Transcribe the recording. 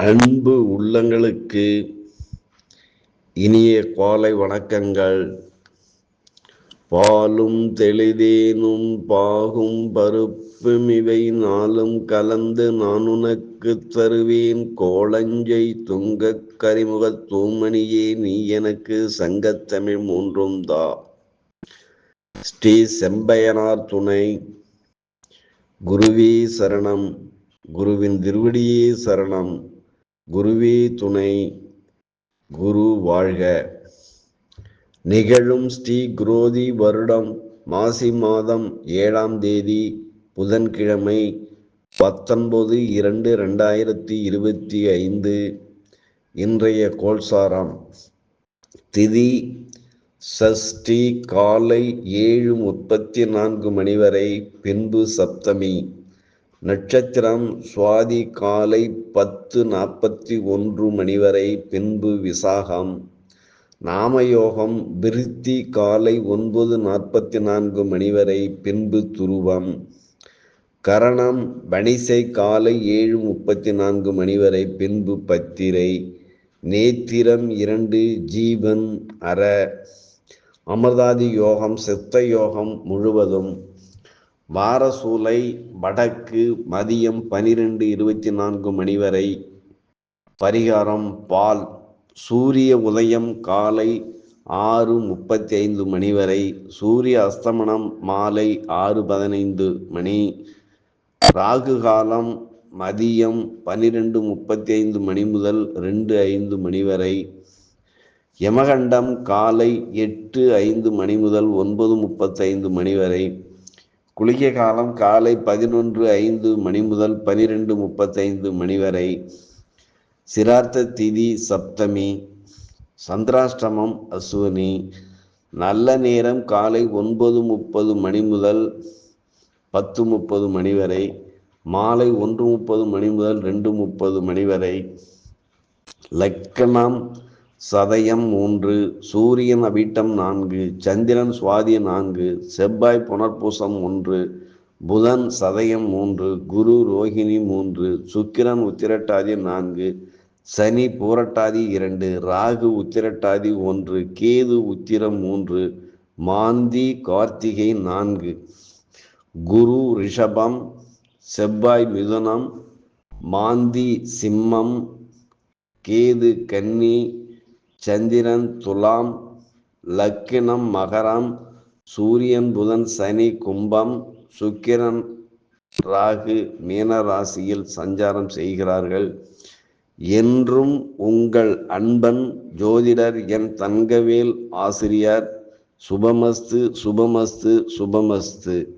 அன்பு உள்ளங்களுக்கு இனிய காலை வணக்கங்கள். பாலும் தெளிதேனும் பாகும் பருப்பும் இவை நாளும் கலந்து நான் உனக்கு தருவேன். கோளஞ்சை துங்கக் கரிமுக தூமணியே நீ எனக்கு சங்கத்தமிழ் மூன்றும் தா. ஸ்ரீ செம்பையனார் துணை. குருவே சரணம். குருவின் திருவடியே சரணம். குருவே துணை குரு வாழ்க. நிகழும் ஸ்ரீ குரோதி வருடம் மாசி மாதம் ஏழாம் தேதி புதன்கிழமை பத்தொன்பது இரண்டு ரெண்டாயிரத்தி இருபத்தி ஐந்து இன்றைய கோல்சாரம் திதி சஷ்டி காலை ஏழு முப்பத்தி நான்கு மணி வரை பின்பு சப்தமி. நட்சத்திரம் சுவாதி காலை பத்து நாற்பத்தி ஒன்று மணி வரை பின்பு விசாகம். நாமயோகம் விருத்தி காலை ஒன்பது நாற்பத்தி நான்கு மணி வரை பின்பு துருவம். கரணம் வணிசை காலை ஏழு முப்பத்தி நான்கு மணி வரை பின்பு பத்திரை. நேத்திரம் இரண்டு ஜீவன் அற. அமிர்தாதி யோகம் சித்த யோகம் முழுவதும் வாரசூலை வடக்கு மதியம் பனிரெண்டு இருபத்தி நான்கு மணி வரை. பரிகாரம் பால். சூரிய உதயம் காலை ஆறு முப்பத்தி ஐந்து மணி வரை. சூரிய அஸ்தமனம் மாலை ஆறு பதினைந்து மணி. ராகு காலம் மதியம் பனிரெண்டு முப்பத்தி ஐந்து மணி முதல் ரெண்டு ஐந்து மணி வரை. யமகண்டம் காலை எட்டு ஐந்து மணி முதல் ஒன்பது முப்பத்தைந்து மணி வரை. குளிகை காலம் காலை பதினொன்று ஐந்து மணி முதல் பனிரெண்டு முப்பத்தைந்து மணி வரை. சிரார்த்த திதி சப்தமி சந்திராஷ்டமம் அசுவனி நல்ல நேரம் காலை ஒன்பது முப்பது மணி முதல் பத்து முப்பது மணி வரை. மாலை ஒன்று முப்பது மணி முதல் ரெண்டு முப்பது மணி வரை. லக்கணம் சதயம் மூன்று சூரியன் அபிட்டம் நான்கு சந்திரன் சுவாதி நான்கு செவ்வாய் புனர்பூசம் ஒன்று புதன் சதயம் மூன்று குரு ரோஹிணி மூன்று சுக்கிரன் உத்திரட்டாதி நான்கு சனி பூரட்டாதி இரண்டு ராகு உத்திரட்டாதி ஒன்று கேது உத்திரம் மூன்று மாந்தி கார்த்திகை நான்கு. குரு ரிஷபம் செவ்வாய் மிதுனம் மாந்தி சிம்மம் கேது கன்னி சந்திரன் துலாம் லக்கினம் மகரம் சூரியன் புதன் சனி கும்பம் சுக்கிரன் ராகு மீன ராசியில் சஞ்சாரம் செய்கிறார்கள். என்றும் உங்கள் அன்பன் ஜோதிடர் என் தங்கவேல் ஆசிரியர் சுபமஸ்து சுபமஸ்து சுபமஸ்து.